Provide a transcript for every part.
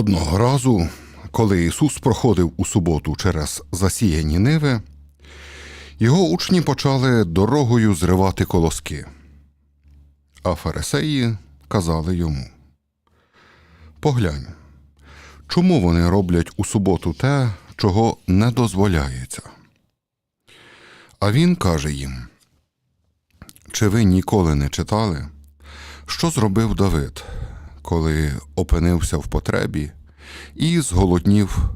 Одного разу, коли Ісус проходив у суботу через засіяні ниви, його учні почали дорогою зривати колоски. А фарисеї казали йому: Поглянь, чому вони роблять у суботу те, чого не дозволяється? А він каже їм: Чи ви ніколи не читали, що зробив Давид, коли опинився в потребі і зголоднів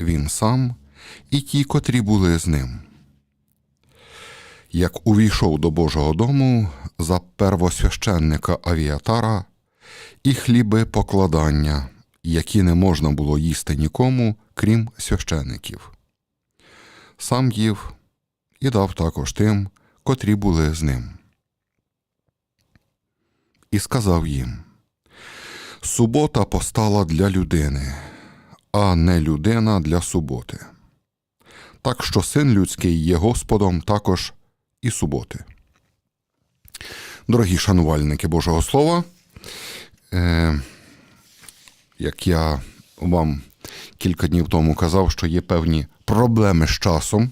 він сам і ті, котрі були з ним? Як увійшов до Божого дому за первосвященника Авіатара і хліби покладання, які не можна було їсти нікому, крім священиків. Сам їв і дав також тим, котрі були з ним. І сказав їм: Субота постала для людини, а не людина для суботи. Так що син людський є Господом також і суботи. Дорогі шанувальники Божого Слова, е, як я вам кілька днів тому казав, що є певні проблеми з часом.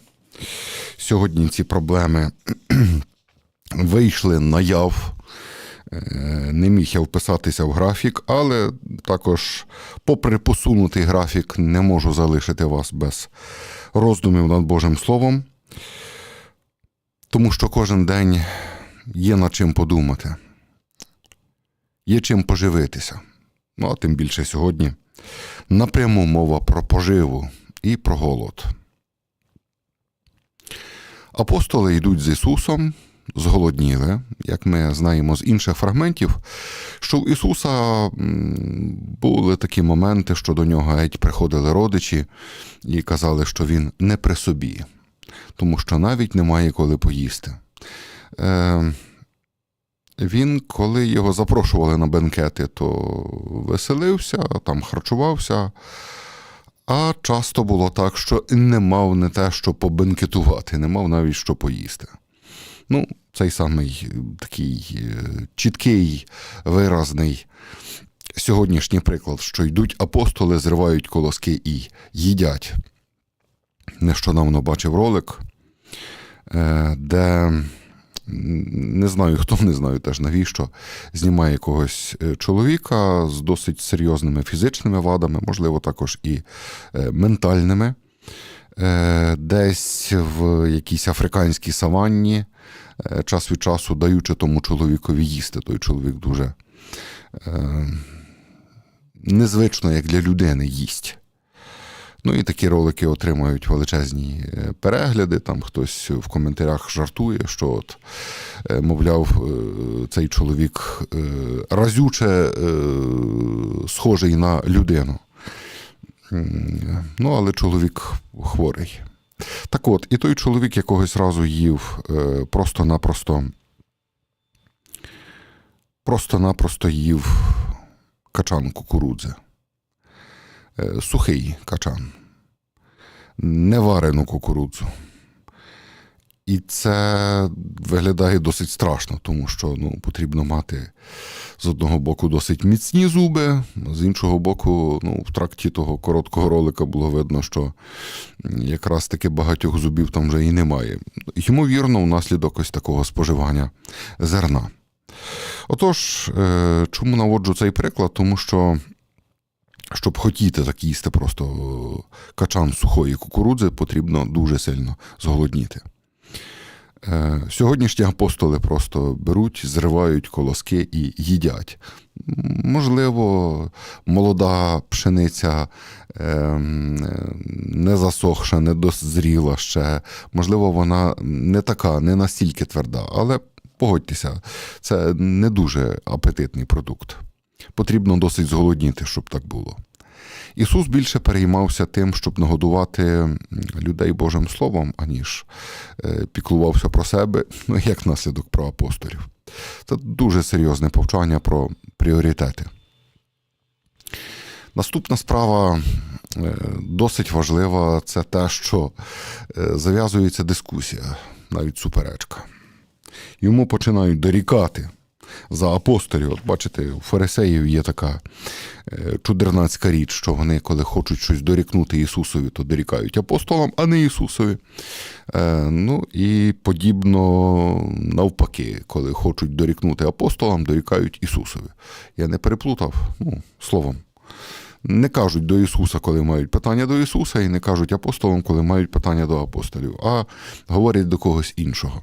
Сьогодні ці проблеми вийшли наяв. Е, Не міг я вписатися в графік, але також, попри посунутий графік, не можу залишити вас без роздумів над Божим Словом, тому що кожен день є над чим подумати, є чим поживитися. Ну, а тим більше сьогодні напряму мова про поживу і про голод. Апостоли йдуть з Ісусом, зголодніли, як ми знаємо з інших фрагментів, що у Ісуса були такі моменти, що до нього геть приходили родичі і казали, що Він не при собі, тому що навіть немає коли поїсти. Е, він, коли його запрошували на бенкети, то веселився, там харчувався. А часто було так, що не мав не те, що побенкетувати, не мав навіть що поїсти. Ну, цей самий е, такий е, чіткий, виразний сьогоднішній приклад, що йдуть апостоли, зривають колоски і їдять. Нещодавно бачив ролик, е, де не знаю, хто не знаю теж навіщо, знімає якогось чоловіка з досить серйозними фізичними вадами, можливо, також і ментальними, десь в якійсь африканській саванні, е, час від часу даючи тому чоловікові їсти. Той чоловік дуже е, незвично, як для людини, їсть. Ну і такі ролики отримують величезні е, перегляди. Там хтось в коментарях жартує, що от, е, мовляв, е, цей чоловік е, разюче е, схожий на людину. Ну, але чоловік хворий. Так от, і той чоловік якогось разу їв е, просто-напросто. Просто-напросто їв качан кукурудзи. Е, Сухий качан, неварену кукурудзу. І це виглядає досить страшно, тому що ну, потрібно мати з одного боку досить міцні зуби, з іншого боку, ну, в тракті того короткого ролика було видно, що якраз таки багатьох зубів там вже і немає. Ймовірно, внаслідок ось такого споживання зерна. Отож, е, чому наводжу цей приклад? Тому що. Щоб хотіти так їсти просто качан сухої кукурудзи, потрібно дуже сильно зголодніти. Е, Сьогоднішні апостоли просто беруть, зривають колоски і їдять. Можливо, молода пшениця ем, не засохша, не дозріла ще. Можливо, вона не така, не настільки тверда, але погодьтеся, це не дуже апетитний продукт. Потрібно досить зголодніти, щоб так було. Ісус більше переймався тим, щоб нагодувати людей Божим Словом, аніж е, піклувався про себе, ну як наслідок про апостолів. Це дуже серйозне повчання про пріоритети. Наступна справа е, досить важлива це те, що е, зав'язується дискусія, навіть суперечка. Йому починають дорікати, за апостолів. От бачите, у фарисеїв є така е, чудернацька річ, що вони, коли хочуть щось дорікнути Ісусові, то дорікають апостолам, а не Ісусові. Е, Ну і подібно навпаки, коли хочуть дорікнути апостолам, дорікають Ісусові. Я не переплутав ну, словом. Не кажуть до Ісуса, коли мають питання до Ісуса, і не кажуть апостолам, коли мають питання до апостолів, а говорять до когось іншого.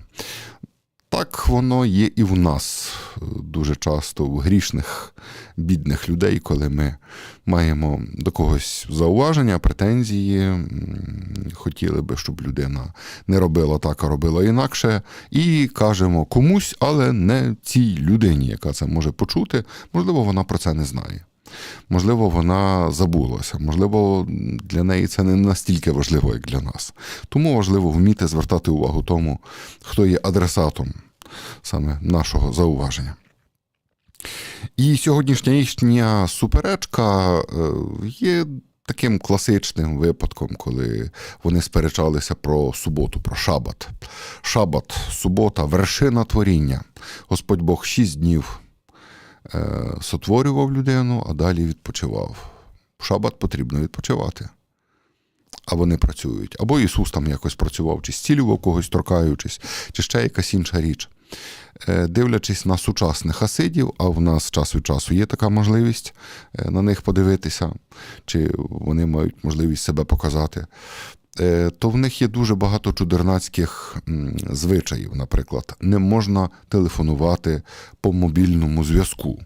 Так воно є і в нас е, дуже часто, в грішних, бідних людей, коли ми маємо до когось зауваження, претензії, хотіли би, щоб людина не робила так, а робила інакше, і кажемо комусь, але не цій людині, яка це може почути, можливо, вона про це не знає. Можливо, вона забулася, можливо, для неї це не настільки важливо, як для нас. Тому важливо вміти звертати увагу тому, хто є адресатом саме нашого зауваження. І сьогоднішня їхня суперечка е, є таким класичним випадком, коли вони сперечалися про суботу, про шабат. Шабат, субота, вершина творіння. Господь Бог шість днів сотворював людину, а далі відпочивав. В шабат потрібно відпочивати. А вони працюють. Або Ісус там якось працював, чи зцілював когось, торкаючись, чи ще якась інша річ. Е, Дивлячись на сучасних хасидів, а в нас час від часу є така можливість е, на них подивитися, чи вони мають можливість себе показати, е, то в них є дуже багато чудернацьких звичаїв. Наприклад, не можна телефонувати по мобільному зв'язку.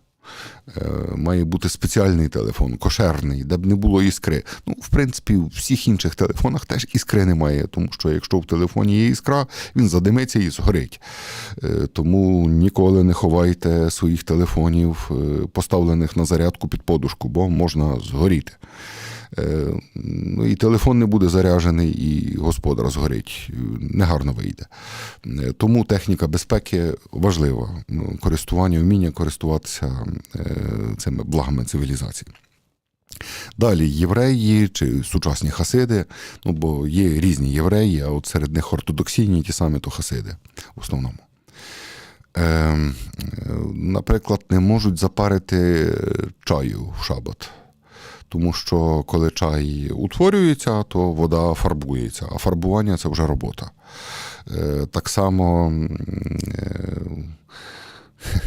Е, Має бути спеціальний телефон, кошерний, де б не було іскри. Ну, в принципі, у всіх інших телефонах теж іскри немає, тому що якщо в телефоні є іскра, він задимиться і згорить. Е, Тому ніколи не ховайте своїх телефонів, е, поставлених на зарядку під подушку, бо можна згоріти. Е, Ну, і телефон не буде заряджений, і господар згорить. Негарно вийде. Е, Тому техніка безпеки важлива. Ну, Користування, вміння користуватися е, цими благами цивілізації. Далі євреї чи сучасні хасиди, ну бо є різні євреї, а от серед них ортодоксійні ті самі то хасиди в основному. Е, е, наприклад, не можуть запарити чаю в шабат. Тому що коли чай утворюється, то вода фарбується, а фарбування це вже робота. Е, Так само е,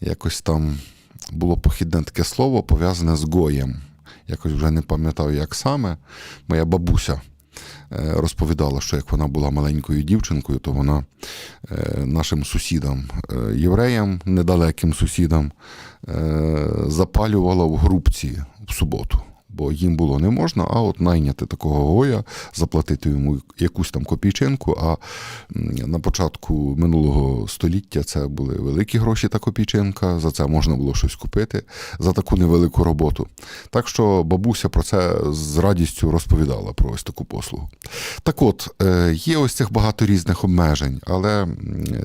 якось там було похідне таке слово пов'язане з гоєм. Якось вже не пам'ятаю, як саме. Моя бабуся е, розповідала, що як вона була маленькою дівчинкою, то вона нашим сусідам, е, євреям, недалеким сусідам, е, запалювала в грубці в суботу. Бо їм було не можна, а от найняти такого гоя, заплатити йому якусь там копійчинку. А на початку минулого століття це були великі гроші та копійчинка. За це можна було щось купити за таку невелику роботу. Так що бабуся про це з радістю розповідала про ось таку послугу. Так от, е, є ось цих багато різних обмежень, але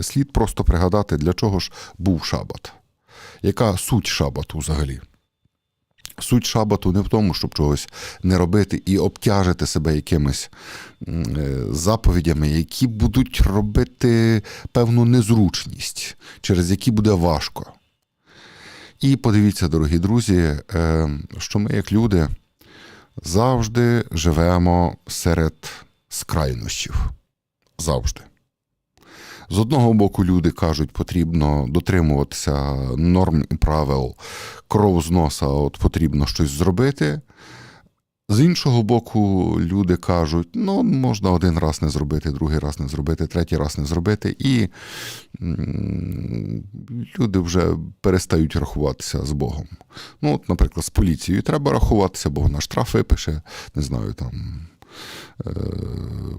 слід просто пригадати, для чого ж був шабат. Яка суть шабату взагалі? Суть шабату не в тому, щоб чогось не робити і обтяжити себе якимись е, заповідями, які будуть робити певну незручність, через які буде важко. І подивіться, дорогі друзі, е, що ми, як люди, завжди живемо серед скрайнощів. Завжди. З одного боку, люди кажуть, потрібно дотримуватися норм і правил кров з носа, от потрібно щось зробити. З іншого боку, люди кажуть, ну, можна один раз не зробити, другий раз не зробити, третій раз не зробити, і люди вже перестають рахуватися з Богом. Ну, от, наприклад, з поліцією треба рахуватися, бо вона штраф випише, не знаю, там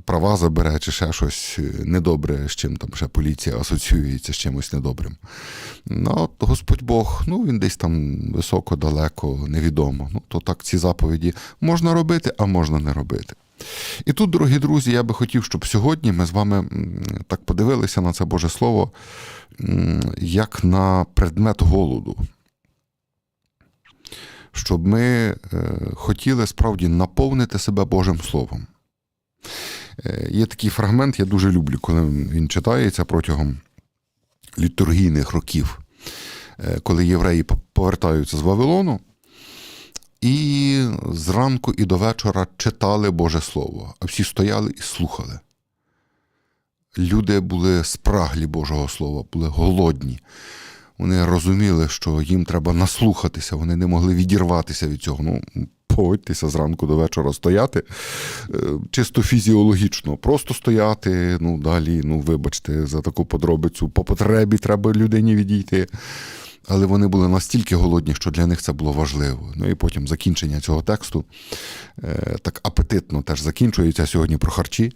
права забере чи ще щось недобре, з чим там ще поліція асоціюється з чимось недобрим. Ну, Господь Бог, ну він десь там високо, далеко, невідомо. Ну, то так ці заповіді можна робити, а можна не робити. І тут, дорогі друзі, я би хотів, щоб сьогодні ми з вами так подивилися на це Боже Слово, як на предмет голоду. Щоб ми е, хотіли справді наповнити себе Божим Словом. Е, Є такий фрагмент, я дуже люблю, коли він читається протягом літургійних років, е, коли євреї повертаються з Вавилону, і зранку і до вечора читали Боже Слово, а всі стояли і слухали. Люди були спраглі Божого Слова, були голодні. Вони розуміли, що їм треба наслухатися, вони не могли відірватися від цього. Ну, погодьтеся зранку до вечора стояти е, чисто фізіологічно, просто стояти, ну далі, ну вибачте, за таку подробицю, по потребі треба людині відійти. Але вони були настільки голодні, що для них це було важливо. Ну і потім закінчення цього тексту е, так апетитно теж закінчується сьогодні про харчі,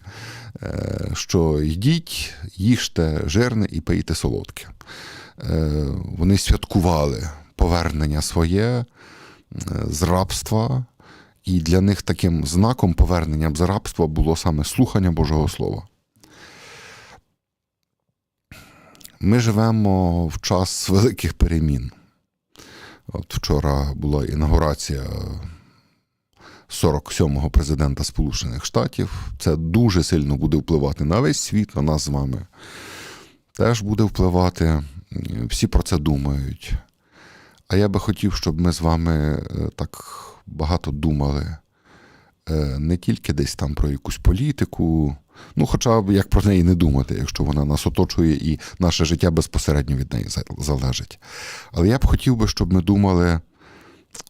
е, що йдіть, їжте жирне і пийте солодке. Е, вони святкували повернення своє е, з рабства, і для них таким знаком повернення з рабства було саме слухання Божого Слова. Ми живемо в час великих перемін. От вчора була інаугурація 47-го президента Сполучених Штатів. Це дуже сильно буде впливати на весь світ, на нас з вами. Теж буде впливати. Всі про це думають. А я би хотів, щоб ми з вами е, так багато думали е, не тільки десь там про якусь політику, ну, хоча б як про неї не думати, якщо вона нас оточує і наше життя безпосередньо від неї залежить. Але я б хотів би, щоб ми думали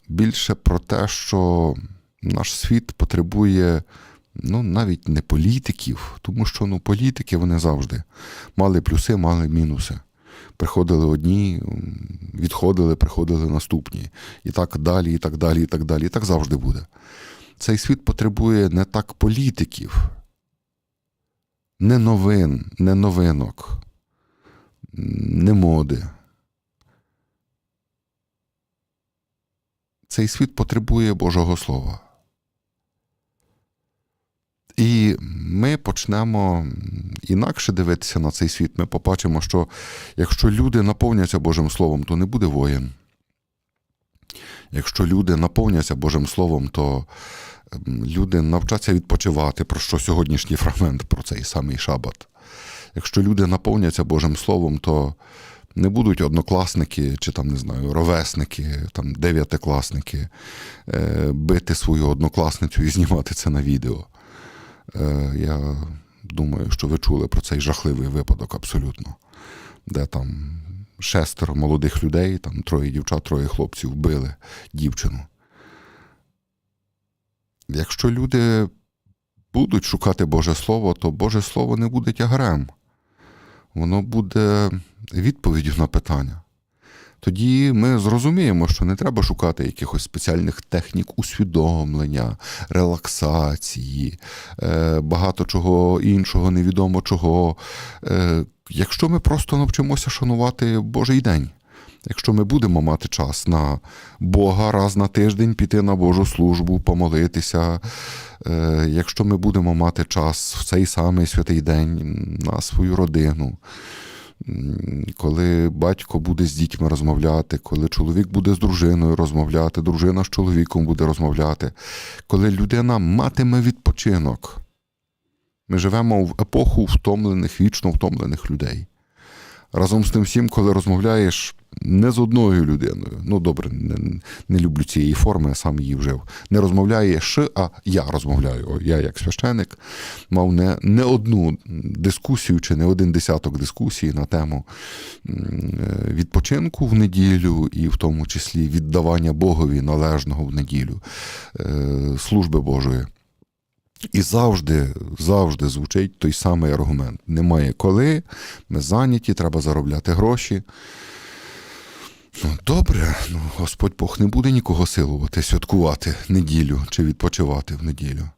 більше про те, що наш світ потребує ну, навіть не політиків, тому що ну, політики вони завжди мали плюси, мали мінуси. Приходили одні, відходили, приходили наступні. І так далі, і так далі, і так далі. І так завжди буде. Цей світ потребує не так політиків, не новин, не новинок, не моди. Цей світ потребує Божого Слова. І ми почнемо інакше дивитися на цей світ. Ми побачимо, що якщо люди наповняться Божим Словом, то не буде воєн. Якщо люди наповняться Божим Словом, то ем, люди навчаться відпочивати, про що сьогоднішній фрагмент про цей самий шабат. Якщо люди наповняться Божим Словом, то не будуть однокласники чи там, не знаю, ровесники, там дев'ятикласники е, бити свою однокласницю і знімати це на відео. Е, Я думаю, що ви чули про цей жахливий випадок абсолютно, де там шестеро молодих людей, там троє дівчат, троє хлопців вбили дівчину. Якщо люди будуть шукати Боже Слово, то Боже Слово не буде тягарем. Воно буде відповіддю на питання. Тоді ми зрозуміємо, що не треба шукати якихось спеціальних технік усвідомлення, релаксації, е, багато чого іншого, невідомо чого. Е, Якщо ми просто навчимося шанувати Божий день, якщо ми будемо мати час на Бога раз на тиждень піти на Божу службу, помолитися, е, якщо ми будемо мати час в цей самий святий день на свою родину, коли батько буде з дітьми розмовляти, коли чоловік буде з дружиною розмовляти, дружина з чоловіком буде розмовляти, коли людина матиме відпочинок. Ми живемо в епоху втомлених, вічно втомлених людей. Разом з тим всім, коли розмовляєш не з одною людиною, ну добре, не, не люблю цієї форми, я сам її вжив. Не розмовляєш, а я розмовляю. Я, як священик, мав не, не одну дискусію чи не один десяток дискусій на тему е, відпочинку в неділю, і в тому числі віддавання Богові належного в неділю, е, служби Божої. І завжди, завжди звучить той самий аргумент. Немає коли, ми зайняті, треба заробляти гроші. Ну, добре, ну, Господь Бог не буде нікого силувати, святкувати неділю чи відпочивати в неділю.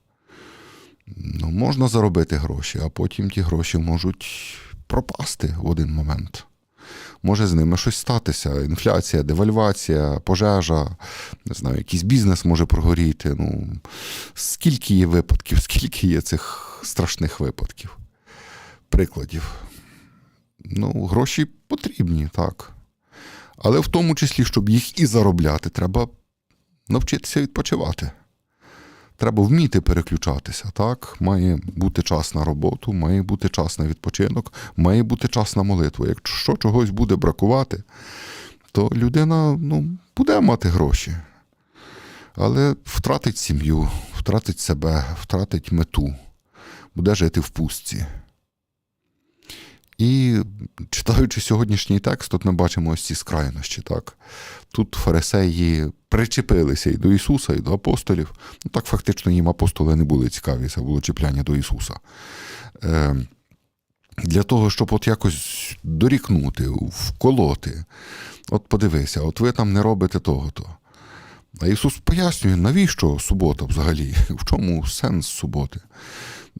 Ну, можна заробити гроші, а потім ті гроші можуть пропасти в один момент. Може з ними щось статися. Інфляція, девальвація, пожежа, не знаю, якийсь бізнес може прогоріти. Ну, скільки є випадків, скільки є цих страшних випадків, прикладів. Ну, гроші потрібні, так. Але в тому числі, щоб їх і заробляти, треба навчитися відпочивати. Треба вміти переключатися. Так? Має бути час на роботу, має бути час на відпочинок, має бути час на молитву. Якщо чогось буде бракувати, то людина ну, буде мати гроші, але втратить сім'ю, втратить себе, втратить мету, буде жити в пустці. І читаючи сьогоднішній текст, тут ми бачимо ось ці скрайнощі. Так? Тут фарисеї причепилися і до Ісуса, і до апостолів. Ну, так фактично їм апостоли не були цікаві, це було чіпляння до Ісуса. Е, для того, щоб от якось дорікнути, вколоти. От подивися, от ви там не робите того-то. А Ісус пояснює, навіщо субота взагалі? В чому сенс суботи?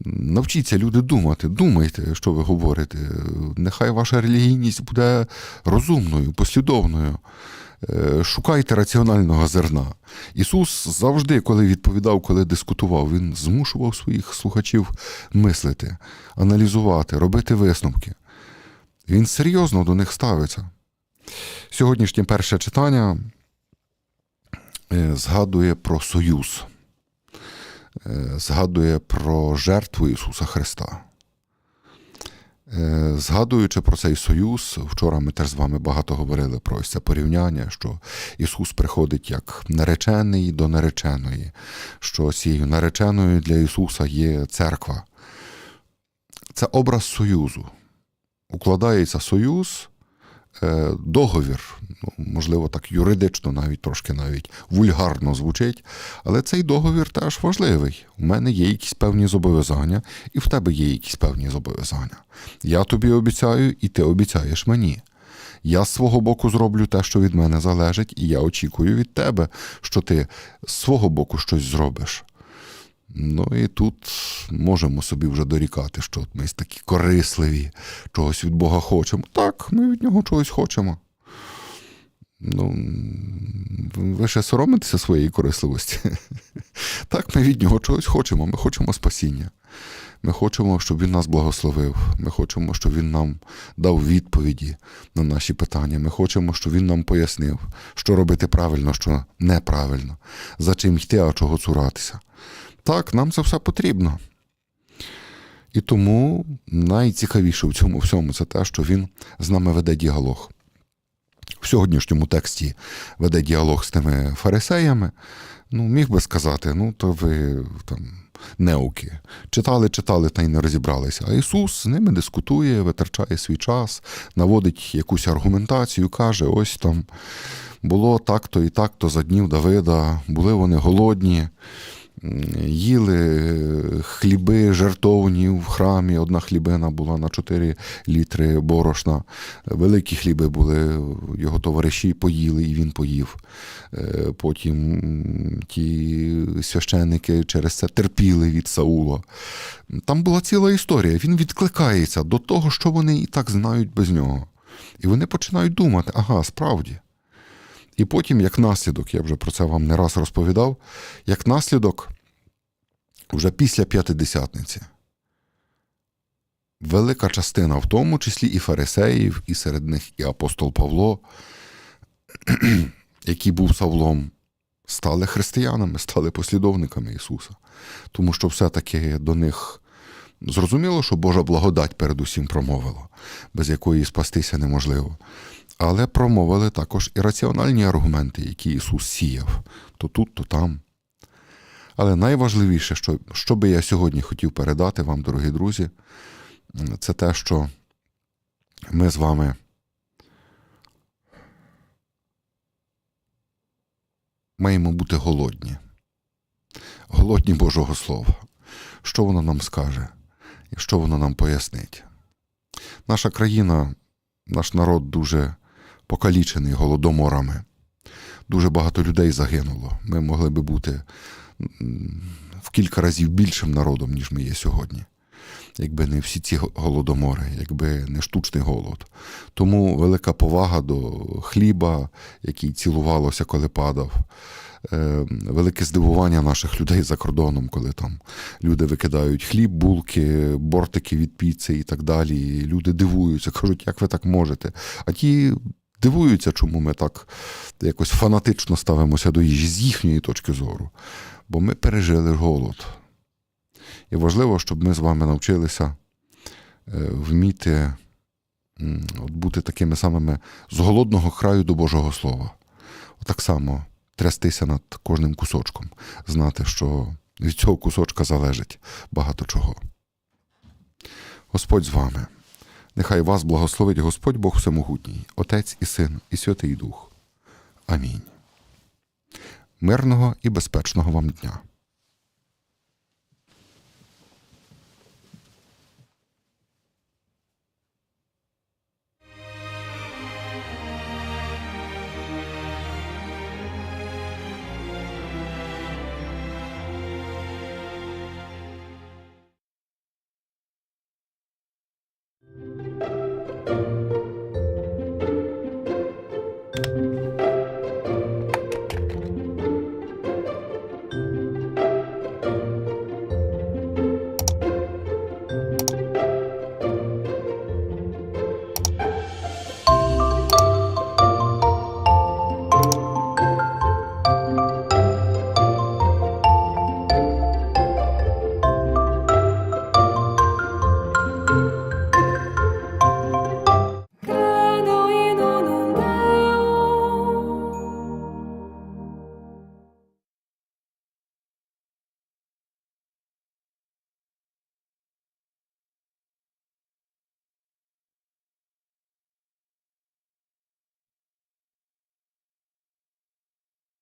Навчіться люди думати, думайте, що ви говорите. Нехай ваша релігійність буде розумною, послідовною. Е, Шукайте раціонального зерна. Ісус завжди, коли відповідав, коли дискутував, Він змушував своїх слухачів мислити, аналізувати, робити висновки. Він серйозно до них ставиться. Сьогоднішнє перше читання е, згадує про союз, згадує про жертву Ісуса Христа. Е, Згадуючи про цей союз, вчора ми теж з вами багато говорили про це порівняння, що Ісус приходить як наречений до нареченої, що цією нареченою для Ісуса є церква. Це образ союзу. Укладається союз, е, договір, ну, можливо, так юридично, навіть трошки навіть вульгарно звучить, але цей договір теж важливий. У мене є якісь певні зобов'язання, і в тебе є якісь певні зобов'язання. Я тобі обіцяю, і ти обіцяєш мені. Я з свого боку зроблю те, що від мене залежить, і я очікую від тебе, що ти з свого боку щось зробиш. Ну і тут можемо собі вже дорікати, що от ми такі корисливі, чогось від Бога хочемо. Так, ми від нього чогось хочемо. Ну, ви ще соромитеся своєї корисливості. Так, ми від нього чогось хочемо. Ми хочемо спасіння. Ми хочемо, щоб він нас благословив. Ми хочемо, щоб він нам дав відповіді на наші питання. Ми хочемо, щоб він нам пояснив, що робити правильно, що неправильно, за чим йти, а чого цуратися. Так, нам це все потрібно. І тому найцікавіше в цьому всьому це те, що він з нами веде діалог. В сьогоднішньому тексті веде діалог з тими фарисеями. Ну, міг би сказати, ну, то ви там неуки. Читали, читали та й не розібралися. А Ісус з ними дискутує, витрачає свій час, наводить якусь аргументацію, каже: ось там було так-то і так-то за днів Давида, були вони голодні їли хліби жертовні в храмі. Одна хлібина була на 4 літри борошна. Великі хліби були, його товариші поїли, і він поїв. Е, Потім ті священники через це терпіли від Саула. Там була ціла історія. Він відкликається до того, що вони і так знають без нього. І вони починають думати: ага, справді. І потім, як наслідок, я вже про це вам не раз розповідав, як наслідок, вже після п'ятидесятниці, велика частина, в тому числі і фарисеїв, і серед них і апостол Павло, який був Савлом, стали християнами, стали послідовниками Ісуса. Тому що все-таки до них зрозуміло, що Божа благодать передусім промовила, без якої спастися неможливо. Але промовили також і раціональні аргументи, які Ісус сіяв то тут, то там. Але найважливіше, що, що би я сьогодні хотів передати вам, дорогі друзі, це те, що ми з вами маємо бути голодні, голодні Божого Слова. Що воно нам скаже, що воно нам пояснить? Наша країна, наш народ дуже покалічений голодоморами. Дуже багато людей загинуло. Ми могли би бути в кілька разів більшим народом, ніж ми є сьогодні. Якби не всі ці голодомори, якби не штучний голод. Тому велика повага до хліба, який цілувалося, коли падав. Е, велике здивування наших людей за кордоном, коли там люди викидають хліб, булки, бортики від піци і так далі. І люди дивуються, кажуть, як ви так можете. А ті дивуються, чому ми так якось фанатично ставимося до їжі з їхньої точки зору. Бо ми пережили голод. І важливо, щоб ми з вами навчилися е, вміти от бути такими самими з голодного краю до Божого Слова. Так само трястися над кожним кусочком, знати, що від цього кусочка залежить багато чого. Господь з вами. Нехай вас благословить Господь Бог Всемогутній, Отець і Син, і Святий Дух. Амінь. Мирного і безпечного вам дня.